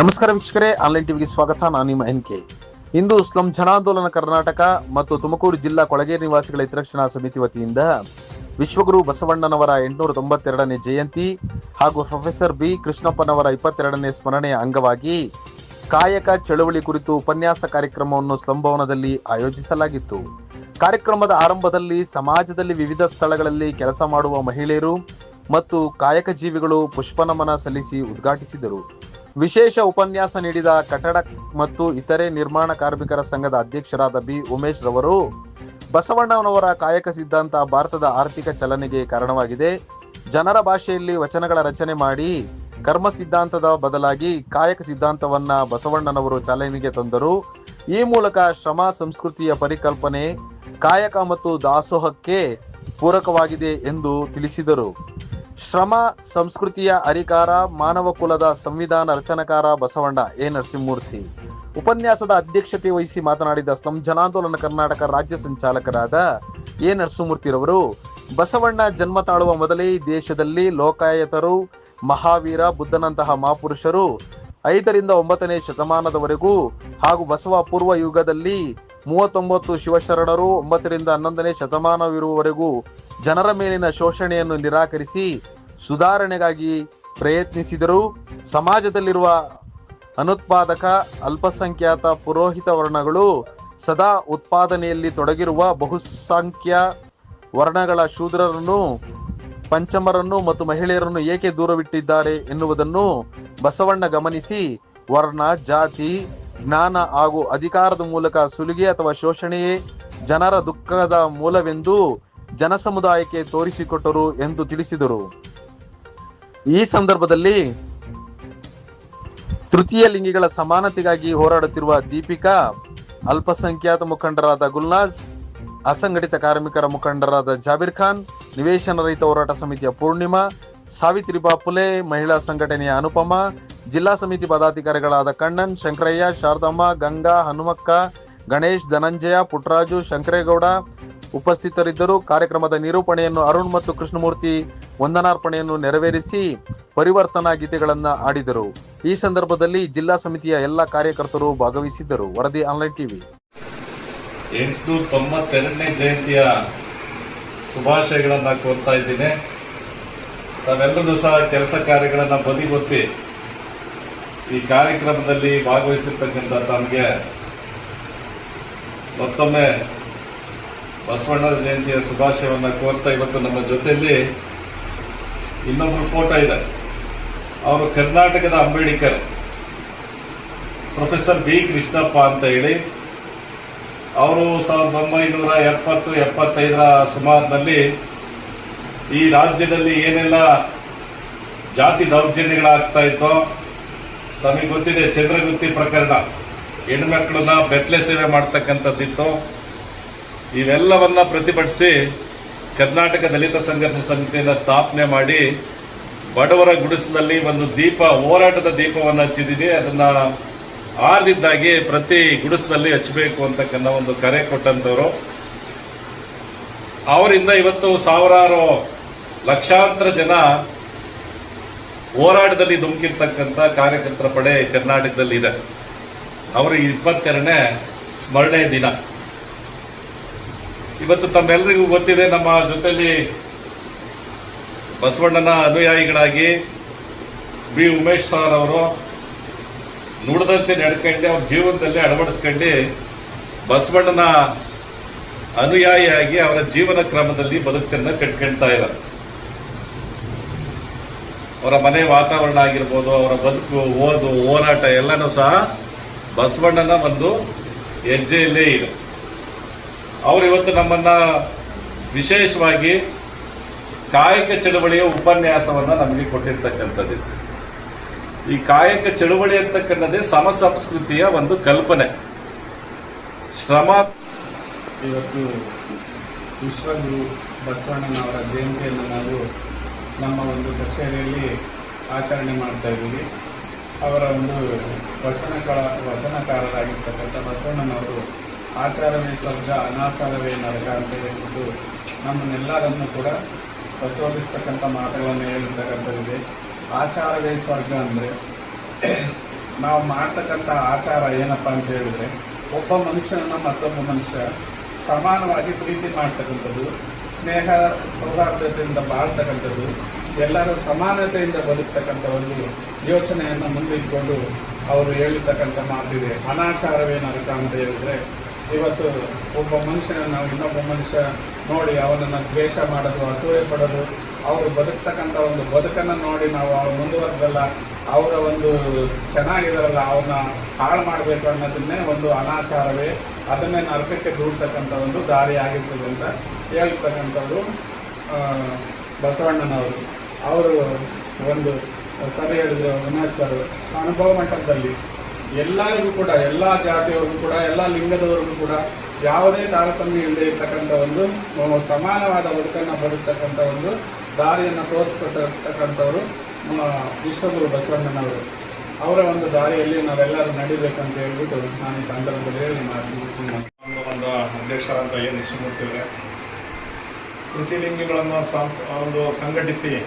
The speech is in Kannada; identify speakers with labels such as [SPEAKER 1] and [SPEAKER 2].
[SPEAKER 1] ನಮಸ್ಕಾರ ವೀಕ್ಷಕರೇ, ಆನ್ಲೈನ್ ಟಿವಿಗೆ ಸ್ವಾಗತ. ನಾನು ನಿಮ್ಮ ಎನ್ ಕೆ. ಇಂದು ಸ್ಲಂ ಜನಾಂದೋಲನ ಕರ್ನಾಟಕ ಮತ್ತು ತುಮಕೂರು ಜಿಲ್ಲಾ ಕೊಳಗೇರಿ ನಿವಾಸಿಗಳ ಹಿತರಕ್ಷಣಾ ಸಮಿತಿ ವತಿಯಿಂದ ವಿಶ್ವಗುರು ಬಸವಣ್ಣನವರ ಎಂಟುನೂರ ತೊಂಬತ್ತೆರಡನೇ ಜಯಂತಿ ಹಾಗೂ ಪ್ರೊಫೆಸರ್ ಬಿ ಕೃಷ್ಣಪ್ಪನವರ ಇಪ್ಪತ್ತೆರಡನೇ ಸ್ಮರಣೆಯ ಅಂಗವಾಗಿ ಕಾಯಕ ಚಳವಳಿ ಕುರಿತು ಉಪನ್ಯಾಸ ಕಾರ್ಯಕ್ರಮವನ್ನು ಸ್ಲಂ ಭವನದಲ್ಲಿ ಆಯೋಜಿಸಲಾಗಿತ್ತು. ಕಾರ್ಯಕ್ರಮದ ಆರಂಭದಲ್ಲಿ ಸಮಾಜದಲ್ಲಿ ವಿವಿಧ ಸ್ಥಳಗಳಲ್ಲಿ ಕೆಲಸ ಮಾಡುವ ಮಹಿಳೆಯರು ಮತ್ತು ಕಾಯಕ ಜೀವಿಗಳು ಪುಷ್ಪನಮನ ಸಲ್ಲಿಸಿ ಉದ್ಘಾಟಿಸಿದರು. ವಿಶೇಷ ಉಪನ್ಯಾಸ ನೀಡಿದ ಕಟ್ಟಡ ಮತ್ತು ಇತರೆ ನಿರ್ಮಾಣ ಕಾರ್ಮಿಕರ ಸಂಘದ ಅಧ್ಯಕ್ಷರಾದ ಬಿ. ಉಮೇಶ್ ರವರು, ಬಸವಣ್ಣನವರ ಕಾಯಕ ಸಿದ್ಧಾಂತ ಭಾರತದ ಆರ್ಥಿಕ ಚಲನೆಗೆ ಕಾರಣವಾಗಿದೆ. ಜನರ ಭಾಷೆಯಲ್ಲಿ ವಚನಗಳ ರಚನೆ ಮಾಡಿ ಕರ್ಮ ಸಿದ್ಧಾಂತದ ಬದಲಾಗಿ ಕಾಯಕ ಸಿದ್ಧಾಂತವನ್ನ ಬಸವಣ್ಣನವರು ಚಾಲನೆಗೆ ತಂದರು. ಈ ಮೂಲಕ ಶ್ರಮ ಸಂಸ್ಕೃತಿಯ ಪರಿಕಲ್ಪನೆ ಕಾಯಕ ಮತ್ತು ದಾಸೋಹಕ್ಕೆ ಪೂರಕವಾಗಿದೆ ಎಂದು ತಿಳಿಸಿದರು. ಶ್ರಮ, ಸಂಸ್ಕೃತಿಯ ಅರಿಕಾರ ಮಾನವ ಕುಲದ ಸಂವಿಧಾನ ರಚನಕಾರ ಬಸವಣ್ಣ ಎ. ನರಸಿಂಹಮೂರ್ತಿ. ಉಪನ್ಯಾಸದ ಅಧ್ಯಕ್ಷತೆ ವಹಿಸಿ ಮಾತನಾಡಿದ ಸ್ಲಂ ಜನಾಂದೋಲನ ಕರ್ನಾಟಕ ರಾಜ್ಯ ಸಂಚಾಲಕರಾದ ಎ. ನರಸಿಂಹಮೂರ್ತಿರವರು, ಬಸವಣ್ಣ ಜನ್ಮ ತಾಳುವ ಮೊದಲೇ ದೇಶದಲ್ಲಿ ಲೋಕಾಯತರು, ಮಹಾವೀರ, ಬುದ್ಧನಂತಹ ಮಹಾಪುರುಷರು ಐದರಿಂದ ಒಂಬತ್ತನೇ ಶತಮಾನದವರೆಗೂ ಹಾಗೂ ಬಸವ ಪೂರ್ವ ಯುಗದಲ್ಲಿ ಮೂವತ್ತೊಂಬತ್ತು ಶಿವಶರಣರು ಒಂಬತ್ತರಿಂದ ಹನ್ನೊಂದನೇ ಶತಮಾನವಿರುವವರೆಗೂ ಜನರ ಮೇಲಿನ ಶೋಷಣೆಯನ್ನು ನಿರಾಕರಿಸಿ ಸುಧಾರಣೆಗಾಗಿ ಪ್ರಯತ್ನಿಸಿದರು ಸಮಾಜದಲ್ಲಿರುವ ಅನುತ್ಪಾದಕ, ಅಲ್ಪಸಂಖ್ಯಾತ ಪುರೋಹಿತ ವರ್ಣಗಳು ಸದಾ ಉತ್ಪಾದನೆಯಲ್ಲಿ ತೊಡಗಿರುವ ಬಹುಸಂಖ್ಯ ವರ್ಣಗಳ ಶೂದ್ರರನ್ನು, ಪಂಚಮರನ್ನು ಮತ್ತು ಮಹಿಳೆಯರನ್ನು ಏಕೆ ದೂರವಿಟ್ಟಿದ್ದಾರೆ ಎನ್ನುವುದನ್ನು ಬಸವಣ್ಣ ಗಮನಿಸಿ, ವರ್ಣ, ಜಾತಿ, ಜ್ಞಾನ ಹಾಗೂ ಅಧಿಕಾರದ ಮೂಲಕ ಸುಲಿಗೆ ಅಥವಾ ಶೋಷಣೆಯೇ ಜನರ ದುಃಖದ ಮೂಲವೆಂದು ಜನಸಮುದಾಯಕ್ಕೆ ತೋರಿಸಿಕೊಟ್ಟರು ಎಂದು ತಿಳಿಸಿದರು. ಈ ಸಂದರ್ಭದಲ್ಲಿ ತೃತೀಯ ಲಿಂಗಿಗಳ ಸಮಾನತೆಗಾಗಿ ಹೋರಾಡುತ್ತಿರುವ ದೀಪಿಕಾ, ಅಲ್ಪಸಂಖ್ಯಾತ ಮುಖಂಡರಾದ ಗುಲ್ನಾಜ್, ಅಸಂಘಟಿತ ಕಾರ್ಮಿಕರ ಮುಖಂಡರಾದ ಜಾಬೀರ್ ಖಾನ್, ನಿವೇಶನ ರಹಿತ ಹೋರಾಟ ಸಮಿತಿಯ ಪೂರ್ಣಿಮಾ, ಸಾವಿತ್ರಿಬಾ ಬಾಪುಲೆ ಮಹಿಳಾ ಸಂಘಟನೆಯ ಅನುಪಮ, ಜಿಲ್ಲಾ ಸಮಿತಿ ಪದಾಧಿಕಾರಿಗಳಾದ ಕಣ್ಣನ್, ಶಂಕರಯ್ಯ, ಶಾರದಮ್ಮ, ಗಂಗಾ, ಹನುಮಕ್ಕ, ಗಣೇಶ್, ಧನಂಜಯ ಪುಟ್ಟರಾಜು ಶಂಕರೇಗೌಡ ಉಪಸ್ಥಿತರಿದ್ದರು ಕಾರ್ಯಕ್ರಮದ ನಿರೂಪಣೆಯನ್ನು ಅರುಣ್ ಮತ್ತು ಕೃಷ್ಣಮೂರ್ತಿ ವಂದನಾರ್ಪಣೆಯನ್ನು ನೆರವೇರಿಸಿ ಪರಿವರ್ತನಾ ಗೀತೆಗಳನ್ನು ಆಡಿದರು ಈ ಸಂದರ್ಭದಲ್ಲಿ ಜಿಲ್ಲಾ ಸಮಿತಿಯ ಎಲ್ಲ ಕಾರ್ಯಕರ್ತರು ಭಾಗವಹಿಸಿದ್ದರು. ವರದಿ ಆನ್ಲೈನ್ ಟಿವಿ.
[SPEAKER 2] ಎಂಟುನೂರ ತೊಂಬತ್ತೆರಡನೇ ಜಯಂತಿಯ ಶುಭಾಶಯಗಳನ್ನು ಕೋರ್ತಾ ಇದ್ದೀನಿ. ತಾವೆಲ್ಲರೂ ಸಹ ಕೆಲಸ ಕಾರ್ಯಗಳನ್ನು ಬದಿಗೊತ್ತಿ ಈ ಕಾರ್ಯಕ್ರಮದಲ್ಲಿ ಭಾಗವಹಿಸಿರ್ತಕ್ಕಂಥ ತಮಗೆ ಮತ್ತೊಮ್ಮೆ ಬಸವಣ್ಣನ ಜಯಂತಿಯ ಶುಭಾಶಯವನ್ನು ಕೋರ್ತಾ ಇವತ್ತು ನಮ್ಮ ಜೊತೆಯಲ್ಲಿ ಇನ್ನೊಬ್ಬರು ಫೋಟೋ ಇದೆ. ಅವರು ಕರ್ನಾಟಕದ ಅಂಬೇಡ್ಕರ್, ಪ್ರೊಫೆಸರ್ ಬಿ ಕೃಷ್ಣಪ್ಪ ಅಂತ ಹೇಳಿ. ಅವರು ಸಾವಿರದ ಒಂಬೈನೂರ ಎಪ್ಪತ್ತು, ಎಪ್ಪತ್ತೈದರ ಸುಮಾರಿನಲ್ಲಿ ಈ ರಾಜ್ಯದಲ್ಲಿ ಏನೆಲ್ಲ ಜಾತಿ ದೌರ್ಜನ್ಯಗಳಾಗ್ತಾ ಇತ್ತೋ ತಮಗೆ ಗೊತ್ತಿದೆ ಚಂದ್ರಗುತ್ತಿ ಪ್ರಕರಣ. ಹೆಣ್ಮಕ್ಳನ್ನ ಬೆತ್ತಲೆ ಸೇವೆ ಮಾಡ್ತಕ್ಕಂಥದ್ದಿತ್ತು. ಇವೆಲ್ಲವನ್ನ ಪ್ರತಿಭಟಿಸಿ ಕರ್ನಾಟಕ ದಲಿತ ಸಂಘರ್ಷ ಸಮಿತಿಯನ್ನು ಸ್ಥಾಪನೆ ಮಾಡಿ ಬಡವರ ಗುಡಿಸಿನಲ್ಲಿ ಒಂದು ದೀಪ, ಹೋರಾಟದ ದೀಪವನ್ನು ಹಚ್ಚಿದ್ದೀವಿ ಅದನ್ನ ಆರ್ದಿದ್ದಾಗಿ ಪ್ರತಿ ಗುಡಿಸಿನಲ್ಲಿ ಹಚ್ಚಬೇಕು ಅಂತಕ್ಕಂಥ ಒಂದು ಕರೆ ಕೊಟ್ಟಂತವರು. ಅವರಿಂದ ಇವತ್ತು ಸಾವಿರಾರು ಲಕ್ಷಾಂತರ ಜನ ಹೋರಾಟದಲ್ಲಿ ಧುಮುಕಿರ್ತಕ್ಕಂಥ ಕಾರ್ಯಕರ್ತರ ಪಡೆ ಕರ್ನಾಟಕದಲ್ಲಿ ಇದೆ ಅವರು ಇಪ್ಪತ್ತೆರಡನೇ ಸ್ಮರಣೆ ದಿನ. ಇವತ್ತು ತಮ್ಮೆಲ್ಲರಿಗೂ ಗೊತ್ತಿದೆ, ನಮ್ಮ ಜೊತೆಯಲ್ಲಿ ಬಸವಣ್ಣನ ಅನುಯಾಯಿಗಳಾಗಿ ಬಿ. ಉಮೇಶ್ ಸರ್ ಅವರು ನುಡಿದಂತೆ ನಡ್ಕೊಂಡು ಅವ್ರ ಜೀವನದಲ್ಲಿ ಅಳವಡಿಸ್ಕೊಂಡು ಬಸವಣ್ಣನ ಅನುಯಾಯಿಯಾಗಿ ಅವರ ಜೀವನ ಕ್ರಮದಲ್ಲಿ ಬದುಕನ್ನ ಕಟ್ಕೊಳ್ತಾ ಇದ್ದಾರೆ. ಅವರ ಮನೆ ವಾತಾವರಣ ಆಗಿರ್ಬೋದು, ಅವರ ಬದುಕು, ಓದು, ಹೋರಾಟ ಎಲ್ಲನೂ ಸಹ ಬಸವಣ್ಣನ ಒಂದು ಹೆಜ್ಜೆಯಲ್ಲೇ ಇದೆ. ಅವರು ಇವತ್ತು ನಮ್ಮನ್ನ ವಿಶೇಷವಾಗಿ ಕಾಯಕ ಚಳುವಳಿಯ ಉಪನ್ಯಾಸವನ್ನ ನಮಗೆ ಕೊಟ್ಟಿರ್ತಕ್ಕಂಥದ್ದು. ಈ ಕಾಯಕ ಚಳುವಳಿ ಅಂತಕ್ಕಂಥದ್ದೇ ಸಮಸಂಸ್ಕೃತಿಯ ಒಂದು ಕಲ್ಪನೆ. ಶ್ರಮ
[SPEAKER 3] ಇವತ್ತು ವಿಶ್ವಗುರು ಬಸವಣ್ಣನವರ ಜಯಂತಿಯನ್ನು ನಾವು ನಮ್ಮ ಒಂದು ಕಚೇರಿಯಲ್ಲಿ ಆಚರಣೆ ಮಾಡ್ತಾ ಇದ್ದೀವಿ. ಅವರ ಒಂದು ವಚನಕಾರ ವಚನಕಾರರಾಗಿರ್ತಕ್ಕಂಥ ಬಸವಣ್ಣನವರು ಆಚಾರವೇ ಸ್ವರ್ಗ, ಅನಾಚಾರವೇ ನರಕ ಅಂತ ಹೇಳ್ಬಿಟ್ಟು ನಮ್ಮನ್ನೆಲ್ಲರನ್ನು ಕೂಡ ಪ್ರಚೋದಿಸ್ತಕ್ಕಂಥ ಮಾತುಗಳನ್ನು ಹೇಳಿರ್ತಕ್ಕಂಥದ್ದಿದೆ ಆಚಾರವೇ ಸ್ವರ್ಗ ಅಂದರೆ ನಾವು ಮಾಡ್ತಕ್ಕಂಥ ಆಚಾರ ಏನಪ್ಪ ಅಂತ ಹೇಳಿದ್ರೆ ಒಬ್ಬ ಮನುಷ್ಯನನ್ನು ಮತ್ತೊಬ್ಬ ಮನುಷ್ಯ ಸಮಾನವಾಗಿ ಪ್ರೀತಿ ಮಾಡ್ತಕ್ಕಂಥದ್ದು, ಸ್ನೇಹ ಸೌಹಾರ್ದತೆಯಿಂದ ಬಾಳ್ತಕ್ಕಂಥದ್ದು, ಎಲ್ಲರೂ ಸಮಾನತೆಯಿಂದ ಬದುಕ್ತಕ್ಕಂಥ ಒಂದು ಯೋಚನೆಯನ್ನು ಮುಂದಿಟ್ಕೊಂಡು ಅವರು ಹೇಳಿರ್ತಕ್ಕಂಥ ಮಾತಿದೆ. ಅನಾಚಾರವೇನರ್ಕ ಅಂತ ಹೇಳಿದ್ರೆ ಇವತ್ತು ಒಬ್ಬ ಮನುಷ್ಯನ ನಾವು ಇನ್ನೊಬ್ಬ ಮನುಷ್ಯ ನೋಡಿ ಅವನನ್ನು ದ್ವೇಷ ಮಾಡೋದು, ಅಸೂಯೆ ಪಡೋದು, ಅವರು ಬದುಕ್ತಕ್ಕಂಥ ಒಂದು ಬದುಕನ್ನು ನೋಡಿ ನಾವು ಅವ್ರು ಮುಂದುವರೆದಲ್ಲ ಅವರ ಒಂದು ಚೆನ್ನಾಗಿದಾರಲ್ಲ ಅವನ್ನ ಹಾಳು ಮಾಡಬೇಕು ಅನ್ನೋದನ್ನೇ ಒಂದು ಅನಾಚಾರವೇ, ಅದನ್ನೇ ನರಕಕ್ಕೆ ದೂಡ್ತಕ್ಕಂಥ ಒಂದು ದಾರಿ ಆಗಿರ್ತದೆ ಅಂತ ಹೇಳ್ತಕ್ಕಂಥವ್ರು ಬಸವಣ್ಣನವರು. ಅವರು ಒಂದು ಸಭೆ ಹೇಳಿದ್ರು ಉಮೇಶ್ ಸರ್ ಅನುಭವ ಮಟ್ಟದಲ್ಲಿ ಎಲ್ಲರಿಗೂ ಕೂಡ, ಎಲ್ಲ ಜಾತಿಯವ್ರಿಗೂ ಕೂಡ, ಎಲ್ಲ ಲಿಂಗದವರಿಗೂ ಕೂಡ ಯಾವುದೇ ತಾರತಮ್ಯ ಇಲ್ಲದೆ ಇರ್ತಕ್ಕಂಥ ಒಂದು ಸಮಾನವಾದ ಬದುಕನ್ನು ಬದುಕ್ತಕ್ಕಂಥ ಒಂದು ದಾರಿಯನ್ನು ತೋರಿಸ್ಕೊಟ್ಟಿರ್ತಕ್ಕಂಥವ್ರು ನಮ್ಮ ವಿಶ್ವಗುರು ಬಸವಣ್ಣನವರು. ಅವರ ಒಂದು ದಾರಿಯಲ್ಲಿ ನಾವೆಲ್ಲರೂ ನಡಿಬೇಕಂತ ಹೇಳ್ಬಿಟ್ಟು ನಾನು ಈ ಸಂದರ್ಭದಲ್ಲಿ
[SPEAKER 4] ಒಂದು ಅಂತ ಏನು ಇಷ್ಟ ಅವರೇ. ಪ್ರತಿಲಿಂಗಿಗಳನ್ನು ಸಂ- ಒಂದು ಸಂಘಟಿಸಿ